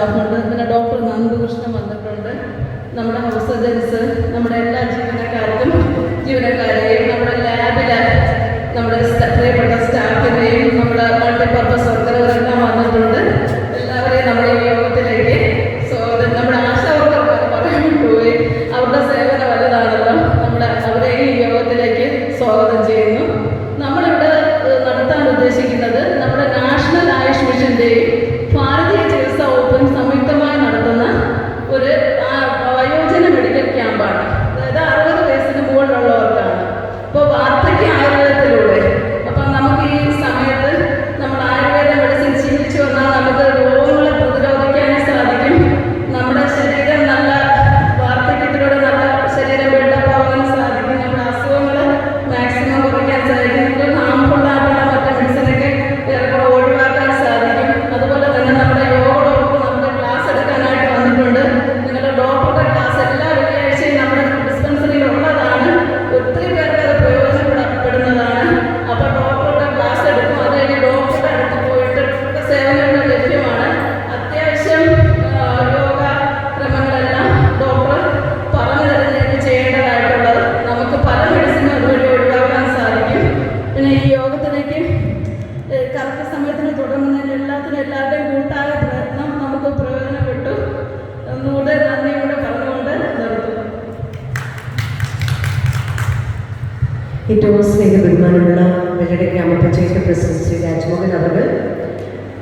സ്റ്റാഫുണ്ട് പിന്നെ ഡോക്ടർ നന്ദകൃഷ്ണൻ വന്നിട്ടുണ്ട്. നമ്മുടെ ഹൗസ് സർജൻസ് നമ്മുടെ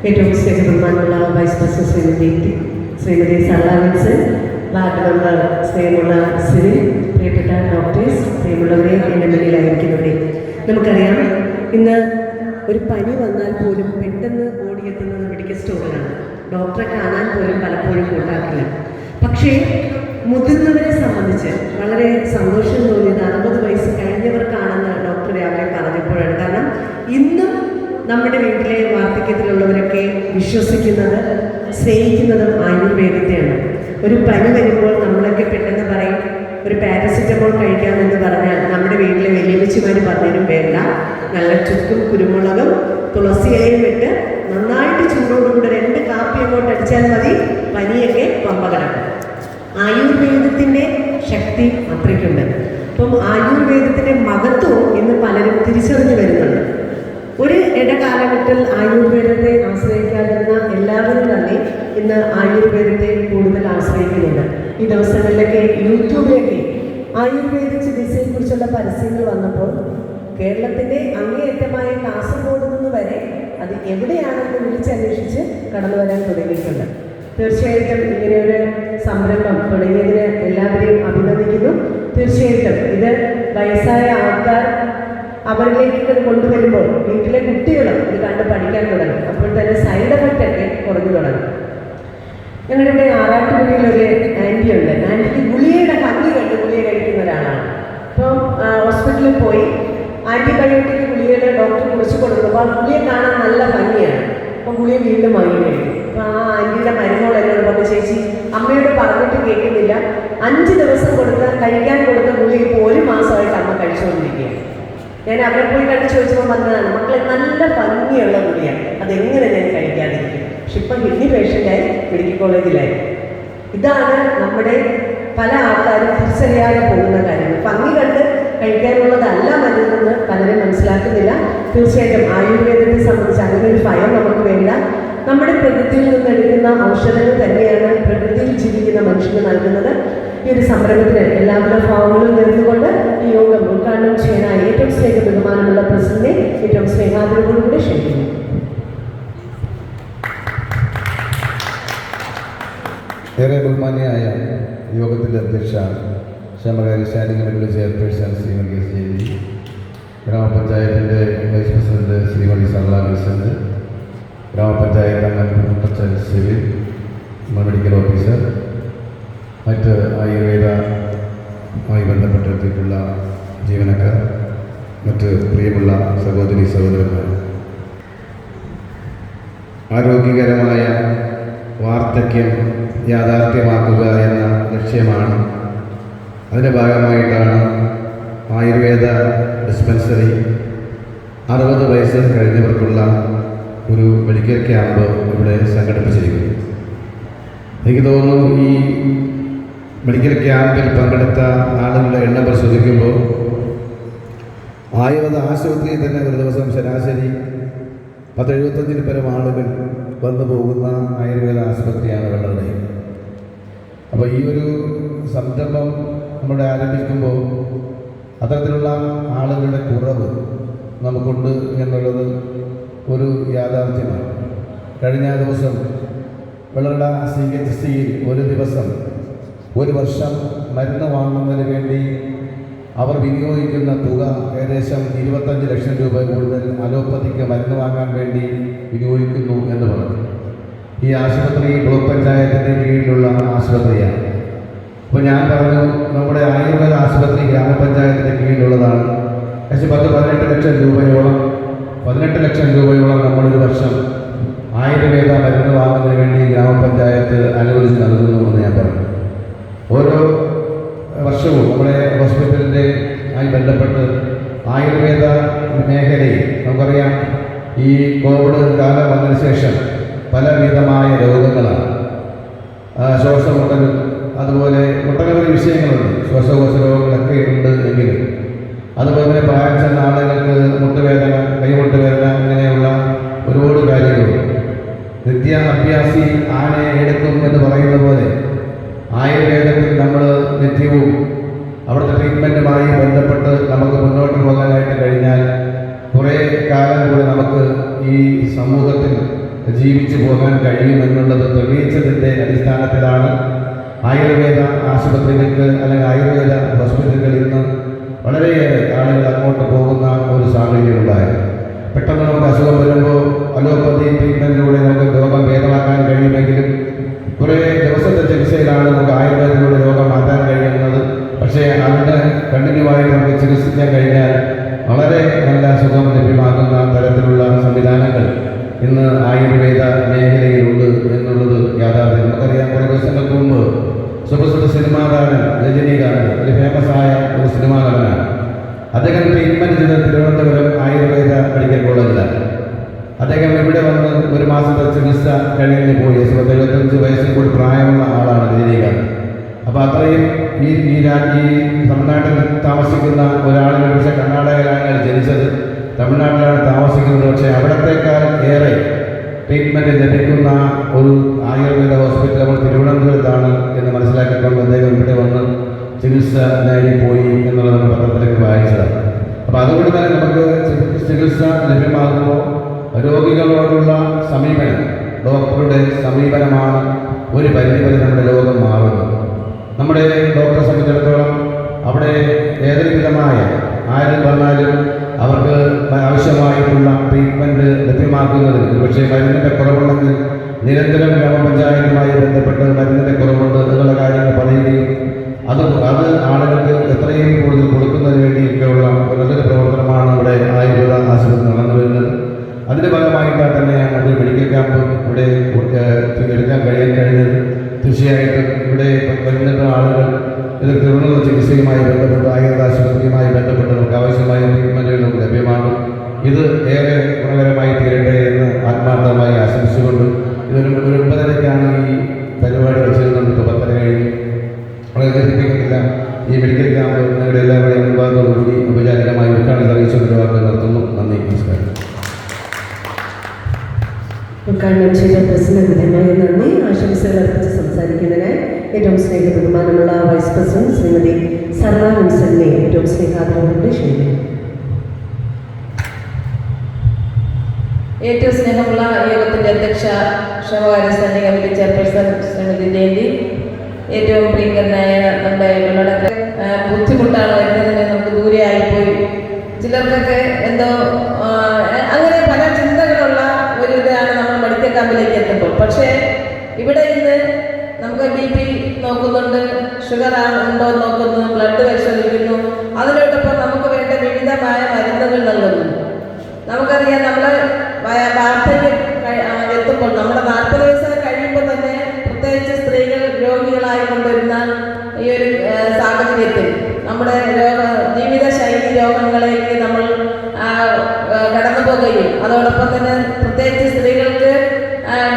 ഏറ്റവും വിശേഷ ബഹുമാനമുള്ള വൈസ് പ്രസിഡന്റ് ശ്രീമതി ശ്രീമതി സലാമിൻസ് വാർഡ് മെമ്പർ സ്നേഹമുള്ള സിവിൽ പ്രിയപ്പെട്ട ഡോക്ടേഴ്സ് പ്രിയമുള്ളവരെ എന്റെ മുന്നിലായിരിക്കുന്നവരെ നമുക്കറിയാം ഇന്ന് ഒരു പനി വന്നാൽ പോലും പെട്ടെന്ന് ഓടിയെത്തുന്നത് മെഡിക്കൽ സ്റ്റോറിലാണ് ഡോക്ടറെ കാണാൻ പോലും പലപ്പോഴും കൂട്ടാക്കില്ല. പക്ഷേ മുതിർന്നവരെ സംബന്ധിച്ച് വളരെ സന്തോഷം തോന്നിയത് അറുപത് വയസ്സ് കഴിഞ്ഞവർക്കാണെന്ന് ഡോക്ടർ രാവിലെ പറഞ്ഞപ്പോഴാണ്. കാരണം ഇന്നും നമ്മുടെ വീട്ടിലെ വാർദ്ധക്യത്തിലുള്ളവരൊക്കെ വിശ്വസിക്കുന്നത് സ്നേഹിക്കുന്നതും ആയുർവേദത്തെയാണ്. ഒരു പനി വരുമ്പോൾ നമ്മളൊക്കെ പെട്ടെന്ന് പറയും ഒരു പാരസിറ്റമോൾ കഴിക്കാമെന്ന് പറഞ്ഞാൽ നമ്മുടെ വീട്ടിലെ വലിയമ്മച്ചിമാർ പറഞ്ഞതിനും വേണ്ട. നല്ല ചുക്കും കുരുമുളകും തുളസിയിലയും ഇട്ട് നന്നായിട്ട് ചൂടോടുകൂടെ രണ്ട് കാപ്പി അങ്ങോട്ട് അടിച്ചാൽ മതി പനിയൊക്കെ പമ്പ ആയുർവേദത്തിന്റെ ശക്തി അത്രയ്ക്കുണ്ട്. അപ്പം ആയുർവേദത്തിന്റെ മഹത്വവും ഇന്ന് പലരും തിരിച്ചറിഞ്ഞു വരുന്നുണ്ട്. ഒരു ഇടകാലഘട്ടത്തിൽ ആയുർവേദത്തെ ആശ്രയിക്കാതിരുന്ന എല്ലാവരും തന്നെ ഇന്ന് ആയുർവേദത്തെ കൂടുതൽ ആശ്രയിക്കുന്നുണ്ട്. ഈ ദിവസങ്ങളിലൊക്കെ യൂട്യൂബിലൊക്കെ ആയുർവേദ ചികിത്സയെക്കുറിച്ചുള്ള പരസ്യങ്ങൾ വന്നപ്പോൾ കേരളത്തിന്റെ അങ്ങേയറ്റമായ കാസർഗോഡ് നിന്ന് വരെ അത് എവിടെയാണെന്ന് വിളിച്ചന്വേഷിച്ച് കടന്നു വരാൻ തുടങ്ങിയിട്ടുണ്ട്. തീർച്ചയായിട്ടും ഇങ്ങനെ ഒരു സംരംഭം തുടങ്ങിയതിന് എല്ലാവരെയും അഭിനന്ദിക്കുന്നു. തീർച്ചയായിട്ടും ഇത് വയസ്സായ ആൾക്കാർ അവരിലേക്ക് ഇത് കൊണ്ടുവരുമ്പോൾ വീട്ടിലെ കുട്ടികളും ഞാൻ അവരെ പോയി കണ്ട് ചോദിച്ചപ്പോൾ പറഞ്ഞതാണ് മക്കളെ നല്ല ഭംഗിയുള്ള മുടിയാണ്. അതെങ്ങനെ ഞാൻ കഴിക്കാതിരിക്കും? പക്ഷെ ഇപ്പം കിഡ്നി പേഷ്യന്റായി മെഡിക്കൽ കോളേജിലായി ഇതാണ് നമ്മുടെ പല ആൾക്കാരും തിരിച്ചറിയാതെ പോകുന്ന കാര്യങ്ങൾ. ഭംഗി കണ്ട് കഴിക്കാനുള്ളതല്ല മരുന്നെന്ന് പലരും മനസ്സിലാക്കുന്നില്ല. തീർച്ചയായിട്ടും ആയുർവേദത്തെ സംബന്ധിച്ച് അങ്ങനെ ഒരു ഭയം നമുക്ക് വേണ്ട. നമ്മുടെ പ്രകൃതിയിൽ നിന്ന് എടുക്കുന്ന ഔഷധങ്ങൾ തന്നെയാണ് പ്രകൃതിയിൽ ജീവിക്കുന്ന മനുഷ്യന് നൽകുന്നത്. ഈ ഒരു സംരംഭത്തിന് എല്ലാവരുടെ ഭാവങ്ങളും നേർന്നുകൊണ്ട് ഈ യോഗം ഉദ്ഘാടനം ചെയ്യാനായി ഏറ്റവും സ്നേഹ ബഹുമാനമുള്ള പ്രസിഡന്റിനെ ഏറ്റവും സ്നേഹാദരവോടുകൂടി ക്ഷണിക്കുന്നു ഏറെ ബഹുമാന്യയായ യോഗത്തിന്റെ അധ്യക്ഷ ക്ഷേമകാര്യ സ്റ്റാൻഡിംഗ് കമ്മിറ്റിയുടെ ചെയർപേഴ്സൺ ശ്രീമതി എസ് ജി ഗ്രാമപഞ്ചായത്തിന്റെ വൈസ് പ്രസിഡന്റ് ശ്രീമതി സർല വിൽസന്റ് ഗ്രാമപഞ്ചായത്ത് അംഗം പച്ചൻ സിവിൽ മെഡിക്കൽ ഓഫീസർ. മറ്റ് ആയുർവേദമായി ബന്ധപ്പെട്ടിട്ടുള്ള ജീവനക്കാർ മറ്റ് പ്രിയമുള്ള സഹോദരി സഹോദരന്മാർ. ആരോഗ്യകരമായ വാർദ്ധക്യം യാഥാർത്ഥ്യമാക്കുക എന്ന ലക്ഷ്യമാണ് അതിന്റെ ഭാഗമായിട്ടാണ് ആയുർവേദ ഡിസ്പെൻസറി അറുപത് വയസ്സ് കഴിഞ്ഞവർക്കുള്ള ഒരു മെഡിക്കൽ ക്യാമ്പ് ഇവിടെ സംഘടിപ്പിച്ചിരിക്കുന്നത് എനിക്ക് തോന്നുന്നു ഈ മെഡിക്കൽ ക്യാമ്പിൽ പങ്കെടുത്ത ആളുകളുടെ എണ്ണം പരിശോധിക്കുമ്പോൾ ആയുർവേദ ആശുപത്രിയിൽ തന്നെ ഒരു ദിവസം ശരാശരി പത്ത് എഴുപത്തഞ്ചിന് പരം ആളുകൾ വന്നു പോകുന്ന ആയുർവേദ ആശുപത്രിയാണ് വെള്ളറടയിൽ അപ്പോൾ ഈ ഒരു സംരംഭം നമ്മുടെ ആരംഭിക്കുമ്പോൾ അത്തരത്തിലുള്ള ആളുകളുടെ കുറവ് നമുക്കുണ്ട് എന്നുള്ളത് ഒരു യാഥാർത്ഥ്യമാണ്. കഴിഞ്ഞ ദിവസം വെള്ളട സി എച്ച് സിയിൽ ഒരു ദിവസം ഒരു വർഷം മരുന്ന് വാങ്ങുന്നതിന് വേണ്ടി അവർ വിനിയോഗിക്കുന്ന തുക ഏകദേശം ഇരുപത്തഞ്ച് ലക്ഷം രൂപ കൂടുതൽ അലോപ്പതിക്ക് മരുന്ന് വാങ്ങാൻ വേണ്ടി വിനിയോഗിക്കുന്നു എന്ന് പറഞ്ഞു. ഈ ആശുപത്രി ബ്ലോക്ക് പഞ്ചായത്തിന്റെ കീഴിലുള്ള ആശുപത്രിയാണ്. അപ്പോൾ ഞാൻ പറഞ്ഞു നമ്മുടെ ആയുർവേദ ആശുപത്രി ഗ്രാമപഞ്ചായത്തിന്റെ കീഴിലുള്ളതാണ്. ഏകദേശം പത്ത് പതിനെട്ട് ലക്ഷം രൂപയോളം പതിനെട്ട് ലക്ഷം രൂപയോളം നമ്മളൊരു വർഷം ആയുർവേദ മരുന്ന് വാങ്ങുന്നതിന് വേണ്ടി ഗ്രാമപഞ്ചായത്ത് അനുവദിച്ച് നൽകുന്നു എന്ന് ഞാൻ പറഞ്ഞു ഓരോ വർഷവും നമ്മുടെ ഹോസ്പിറ്റലിന്റെ ആയി ബന്ധപ്പെട്ട് ആയുർവേദ മേഖലയിൽ നമുക്കറിയാം ഈ കോവിഡ് കാലം വന്നതിന് ശേഷം പലവിധമായ രോഗങ്ങളാണ് ആ, ശ്വാസമുട്ടൽ അതുപോലെ ഒട്ടനവധി വിഷയങ്ങളുണ്ട് ശ്വാസകോശ രോഗങ്ങളൊക്കെ ഉണ്ട് എങ്കിലും അതുപോലെ തന്നെ പ്രായം ചെന്ന ആളുകൾക്ക് മുട്ടുവേദന കൈമുട്ടുവേദന ഇങ്ങനെയുള്ള ഒരുപാട് കാര്യങ്ങളുണ്ട് നിത്യ അഭ്യാസി ആനയെ എടുക്കും എന്ന് പറയുന്ന പോലെ ആയുർവേദത്തിൽ നമ്മൾ നിത്യവും അവിടുത്തെ ട്രീറ്റ്മെന്റുമായി ബന്ധപ്പെട്ട് നമുക്ക് മുന്നോട്ട് പോകാനായിട്ട് കഴിഞ്ഞാൽ കുറേ കാലം കൂടി നമുക്ക് ഈ സമൂഹത്തിൽ ജീവിച്ചു പോകാൻ കഴിയുമെന്നുള്ളത് തെളിയിച്ചതിന്റെ അടിസ്ഥാനത്തിലാണ് ആയുർവേദ ആശുപത്രികൾക്ക് അല്ലെങ്കിൽ ആയുർവേദ ഹോസ്പിറ്റലുകളിൽ ഇന്ന് വളരെയേറെ ആളുകൾ അങ്ങോട്ട് പോകുന്ന ഒരു സാഹചര്യം ഉണ്ടായി. പെട്ടെന്ന് നമുക്ക് അസുഖം വരുമ്പോൾ അലോപ്പതി ട്രീറ്റ്മെന്റിലൂടെ നമുക്ക് രോഗം ഭേദമാക്കാൻ കഴിയുമെങ്കിലും കുറേ ദിവസത്തെ ചികിത്സയിലാണ് നമുക്ക് ആയുർവേദത്തിലൂടെ രോഗം മാറ്റാൻ കഴിയുന്നത്. പക്ഷേ അതിന്റെ കണ്ടിന്യൂവായി നമുക്ക് ചികിത്സിക്കാൻ കഴിഞ്ഞാൽ വളരെ നല്ല സുഖം ലഭ്യമാക്കുന്ന തരത്തിലുള്ള സംവിധാനങ്ങൾ ഇന്ന് ആയുർവേദ മേഖലയിലുണ്ട് എന്നുള്ളത് യാഥാർത്ഥ്യം നമുക്കറിയാം കുറേ ദിവസങ്ങൾക്ക് മുമ്പ് സുപ്രസിദ്ധ സിനിമാ താരം രജനീകാന്ത് ഒരു ഫേമസ് ആയ ഒരു സിനിമാ നടനാണ് അദ്ദേഹം ട്രീറ്റ്മെന്റ് ചെയ്തത് തിരുവനന്തപുരം ആയുർവേദ മെഡിക്കൽ കോളേജിലാണ് അദ്ദേഹം ഇവിടെ വന്ന് ഒരു മാസത്തെ ചികിത്സ കഴിഞ്ഞ് പോയി പത്ത് എഴുപത്തഞ്ച് വയസ്സിൽ കൂടി പ്രായമുള്ള ആളാണ് രജനീകാന്ത് അപ്പോൾ അത്രയും ഈ ഈ രാ- ഈ തമിഴ്നാട്ടിൽ താമസിക്കുന്ന ഒരാളിന് പക്ഷേ കർണാടകയിലാണ് അയാൾ ജനിച്ചത് തമിഴ്നാട്ടിലാണ് താമസിക്കുന്നത് പക്ഷേ അവിടത്തേക്കാൾ ഏറെ ട്രീറ്റ്മെന്റ് ലഭിക്കുന്ന ഒരു ആയുർവേദ ഹോസ്പിറ്റൽ നമ്മൾ തിരുവനന്തപുരത്താണ് എന്ന് മനസ്സിലാക്കിക്കൊണ്ട് അദ്ദേഹം ഇവിടെ വന്ന് ചികിത്സ നേടി പോയി നമ്മൾ പത്രത്തിലേക്ക് വായിച്ചതാണ്. അപ്പോൾ അതുകൊണ്ട് തന്നെ നമുക്ക് ചികിത്സ ലഭ്യമാകുമ്പോൾ രോഗികളോടുള്ള സമീപനം ഡോക്ടറുടെ സമീപനമാണ് ഒരു പരിധിവരെ നമ്മുടെ ലോകം മാറുന്നത്. നമ്മുടെ ഡോക്ടറെ സംബന്ധിച്ചിടത്തോളം അവിടെ ഏതൊരു വിധമായ ആരും വന്നാലും അവർക്ക് ആവശ്യമായിട്ടുള്ള ട്രീറ്റ്മെന്റ് ലഭ്യമാക്കുന്നതിന് പക്ഷേ മരുന്നിന്റെ കുറവുണ്ടെങ്കിൽ നിരന്തരം ഗ്രാമപഞ്ചായത്തുമായി ബന്ധപ്പെട്ട് മരുന്നിന്റെ കുറവുണ്ട് എന്നുള്ള കാര്യങ്ങൾ പറയുകയും അത് അത് ആളുകൾക്ക് എത്രയും കൂടുതൽ കൊടുക്കുന്നതിന് വേണ്ടിയൊക്കെയുള്ള നല്ലൊരു പ്രവർത്തനമാണ് ഇവിടെ ആയുർവേദ ആശുപത്രി നടന്നു വരുന്നത്. അതിന്റെ ഭാഗമായിട്ടാണ് തന്നെയാണ് ഒരു മെഡിക്കൽ ക്യാമ്പ് ഇവിടെ എടുക്കാൻ കഴിയാൻ കഴിഞ്ഞത്. തീർച്ചയായിട്ടും ഇവിടെ വരുന്ന ആളുകൾ ഇത് തിരുവനന്തപുരം ചികിത്സയുമായി ബന്ധപ്പെട്ട് ആയുർവേദ ആശുപത്രിയുമായി ബന്ധപ്പെട്ട് നമുക്ക് ആവശ്യമായ ട്രീറ്റ്മെന്റുകൾ നമുക്ക് ലഭ്യമാണ് ഇത് ഏറെ ഗുണകരമായി തീരട്ടെ എന്ന് ആത്മാർത്ഥമായി ആശംസിച്ചുകൊണ്ട് ഇതൊരു ഒരു ഒൻപതരയ്ക്കാണ് ഈ പരിപാടി വെച്ചിരുന്നത്. പത്തര കഴിഞ്ഞു. വളരെ ദീർഘിപ്പിക്കുന്നില്ല. ഈ മെഡിക്കൽ ക്യാമ്പ് നിങ്ങളുടെ എല്ലാവരുടെയും അനുവാദത്തോടുകൂടി ഔപചാരികമായി ഉദ്ഘാടനം അറിയിച്ചുകൊണ്ട് വാക്കുകൾ നിർത്തുന്നു. നന്ദി. നമസ്കാരം. ഉദ്ഘാടനം ചെയ്ത പ്രസിഡന്റ് നന്ദി ആശംസകൾ അർപ്പിച്ച് സംസാരിക്കുന്നതിന് ഏറ്റവും സ്നേഹ ബഹുമാനമുള്ള വൈസ് പ്രസിഡന്റ് ശ്രീമതി സർവാനന്ദ് സെന്നെ ഏറ്റവും സ്നേഹാദരവോടെ ക്ഷണിക്കുന്നു. ഏറ്റവും സ്നേഹമുള്ള യോഗത്തിന്റെ അധ്യക്ഷ ക്ഷമകാര്യ standing committee chairperson Shrimati Jayanthi. ഏറ്റവും പ്രിയങ്കരനായ നമ്മുടെ വെള്ളടത്ത് ബുദ്ധിമുട്ടാണ് വരുന്നതിന് നമുക്ക് ദൂരെ ആയിപ്പോയി. ചിലർക്കൊക്കെ എന്തോ അങ്ങനെ പല ചിന്തകളുള്ള ഒരു ഇതാണ് നമ്മൾ മെഡിക്കൽ ക്യാമ്പിലേക്ക് എത്തുമ്പോൾ. പക്ഷേ ഇവിടെ ഇന്ന് നമുക്ക് ബി പി നോക്കുന്നുണ്ട് ഷുഗർ ഉണ്ടോ നോക്കുന്നു ബ്ലഡ് പരിശോധിക്കുന്നു. അതിനോടൊപ്പം നമുക്ക് വേണ്ട വിവിധമായ മരുന്നുകൾ നൽകുന്നു. നമുക്കറിയാം നമ്മൾ വാർദ്ധക്യം എത്തുമ്പോൾ നമ്മുടെ നാൽപ്പത് വയസ്സ് കഴിയുമ്പോൾ തന്നെ പ്രത്യേകിച്ച് സ്ത്രീകൾ രോഗികളായി കൊണ്ടുവരുന്ന ഈ ഒരു സാഹചര്യത്തിൽ നമ്മുടെ രോഗ ജീവിതശൈലി രോഗങ്ങളിലേക്ക് നമ്മൾ കടന്നു പോകുകയും അതോടൊപ്പം തന്നെ പ്രത്യേകിച്ച് സ്ത്രീകൾക്ക്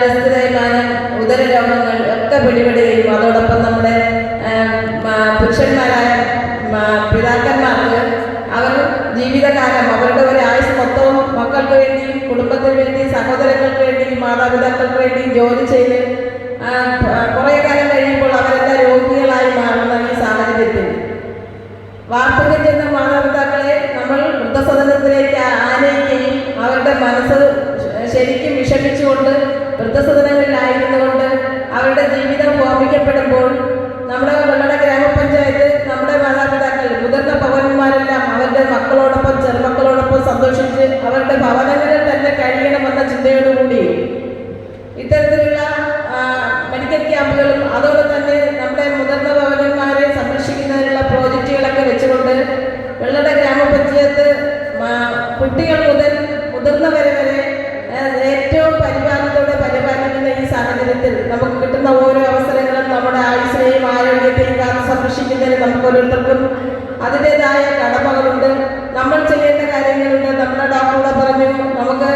ഡെസ്റ്റ് തേയ്മാനം ഉദര രോഗങ്ങൾ ഒക്കെ പിടിപെടുകയും അതോടൊപ്പം നമ്മുടെ ജോലി ചെയ്ത് കുറേ കാലം കഴിയുമ്പോൾ അവരെല്ലാം രോഗികളായി മാറുന്ന ഈ സാഹചര്യത്തിൽ. വാർദ്ധക്യം ചെന്ന മാതാപിതാക്കളെ നമ്മൾ വൃദ്ധസദനത്തിലേക്ക് ആനയിക്കുകയും അവരുടെ മനസ്സ് ശരിക്കും വിഷമിച്ചുകൊണ്ട് വൃദ്ധസദനങ്ങളിലായിരുന്നുകൊണ്ട് അവരുടെ ജീവിതം ഓർമ്മിക്കപ്പെടുമ്പോൾ നമ്മുടെ നമ്മുടെ ഗ്രാമപഞ്ചായത്ത് നമ്മുടെ മാതാപിതാക്കൾ മുതിർന്ന പൗരന്മാരെല്ലാം അവരുടെ മക്കളോടൊപ്പം ചെറുമക്കളോടൊപ്പം സന്തോഷിച്ച് അവരുടെ ഭവനങ്ങളിൽ തന്നെ കഴിയണമെന്ന ചിന്തയോടുകൂടി ഇത്തരത്തിലുള്ള മെഡിക്കൽ ക്യാമ്പുകളും അതോടെ തന്നെ നമ്മുടെ മുതിർന്ന പൗരന്മാരെ സംരക്ഷിക്കുന്നതിനുള്ള പ്രോജക്റ്റുകളൊക്കെ വെച്ചുകൊണ്ട് വെള്ളട ഗ്രാമപഞ്ചായത്ത് കുട്ടികൾ മുതൽ മുതിർന്നവരെ വരെ ഏറ്റവും പരിപാലനത്തോടെ പരിപാലിക്കുന്ന ഈ സാഹചര്യത്തിൽ നമുക്ക് കിട്ടുന്ന ഓരോ അവസരങ്ങളും നമ്മുടെ ആയുസിനെയും ആരോഗ്യത്തെയും കാത്തു സംരക്ഷിക്കുന്നതിന് നമുക്ക് ഓരോരുത്തർക്കും അതിന്റെതായ കടമകളുണ്ട്. നമ്മൾ ചെയ്യേണ്ട കാര്യങ്ങളുണ്ട്. നമ്മുടെ ഡോക്ടറോട് പറഞ്ഞു നമുക്ക്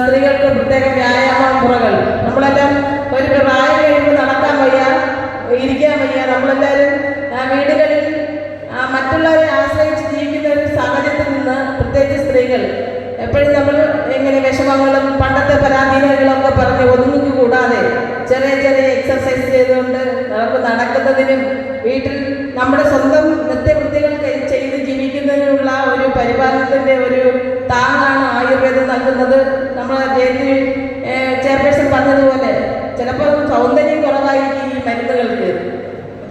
സ്ത്രീകൾക്ക് പ്രത്യേക വ്യായാമ മുറകൾ നമ്മളെല്ലാം ഒരു പ്രായം കഴിയുമ്പോൾ നടക്കാൻ വയ്യ ഇരിക്കാൻ വയ്യ. നമ്മളെല്ലാവരും വീടുകളിൽ മറ്റുള്ളവരെ ആശ്രയിച്ച് ജീവിക്കുന്ന ഒരു സാഹചര്യത്തിൽ നിന്ന് പ്രത്യേകിച്ച് സ്ത്രീകൾ എപ്പോഴും നമ്മൾ എങ്ങനെ വിഷമങ്ങളും പണ്ടത്തെ പരാധീനങ്ങളൊക്കെ പറഞ്ഞ് ഒതുങ്ങി കൂടാതെ ചെറിയ ചെറിയ എക്സർസൈസ് ചെയ്തുകൊണ്ട് നമുക്ക് നടക്കുന്നതിനും വീട്ടിൽ നമ്മുടെ സ്വന്തം നിത്യവൃത്തികൾ പരിപാലനത്തിന്റെ ഒരു താങ്ങാണ് ആയുർവേദം നൽകുന്നത്. നമ്മളെ ജയന്തി ചെയർപേഴ്സൺ പറഞ്ഞതുപോലെ ചിലപ്പോൾ സൗന്ദര്യം കുറവായിരിക്കും ഈ മരുന്നുകൾക്ക്.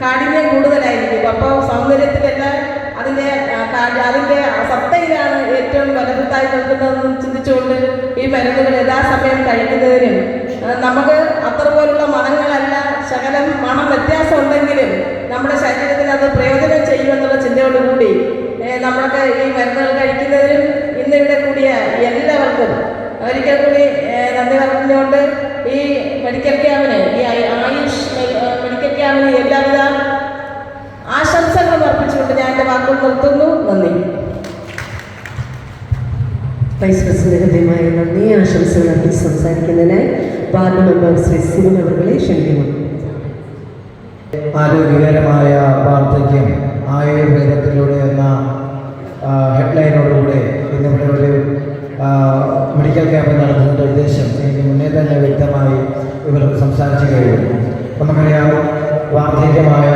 കാഠിന്യം കൂടുതലായിരിക്കും. അപ്പോൾ സൗന്ദര്യത്തിലെല്ലാം അതിന്റെ അതിന്റെ സത്തയിലാണ് ഏറ്റവും വലുതായി നിൽക്കുന്നതെന്ന് ചിന്തിച്ചുകൊണ്ട് ഈ മരുന്നുകൾ യഥാസമയം കഴിക്കുന്നതിനും നമുക്ക് അത്ര പോലുള്ള മണങ്ങളല്ല ശകലം മണം വ്യത്യാസം ഉണ്ടെങ്കിലും നമ്മുടെ ശരീരത്തിന് അത് പ്രയോജനം ചെയ്യുമെന്നുള്ള ചിന്തയോടുകൂടി നമ്മളൊക്കെ ഈ മരുന്നുകൾ കഴിക്കുന്നതിലും ഇന്നിവിടെ കൂടിയ എല്ലാവർക്കും ഒരിക്കൽ കൂടി നന്ദി പറഞ്ഞുകൊണ്ട് ഈ മെഡിക്കൽ ക്യാമ്പിന് ഈ ആയുഷ് മെഡിക്കൽ ക്യാമ്പിന് എല്ലാവിധ ആശംസകളും അർപ്പിച്ചുകൊണ്ട് ഞാൻ എന്റെ വാക്കുകൾ നിർത്തുന്നു. നന്ദി. വൈസ് പ്രസിഡന്റ് ഹൃദയമായ നന്ദി. ആശംസകൾ അർപ്പിച്ച് സംസാരിക്കുന്നതിനായി വാർഡ് മെമ്പർ ശ്രീ സിനിമ അവരുടെ ക്ഷണിക്കുന്നു. ആരോഗ്യകരമായ വാർദ്ധക്യം ആയുർവേദത്തിലൂടെ എന്ന ഹെഡ്ലൈനോടുകൂടെ ഇന്നിവിടെ ഒരു മെഡിക്കൽ ക്യാമ്പ് നടത്തുന്നതിന്റെ ഉദ്ദേശം എനിക്ക് മുന്നേ തന്നെ വ്യക്തമായി ഇവർ സംസാരിച്ചു കഴിഞ്ഞു നമുക്കറിയാം വാർദ്ധക്യമായ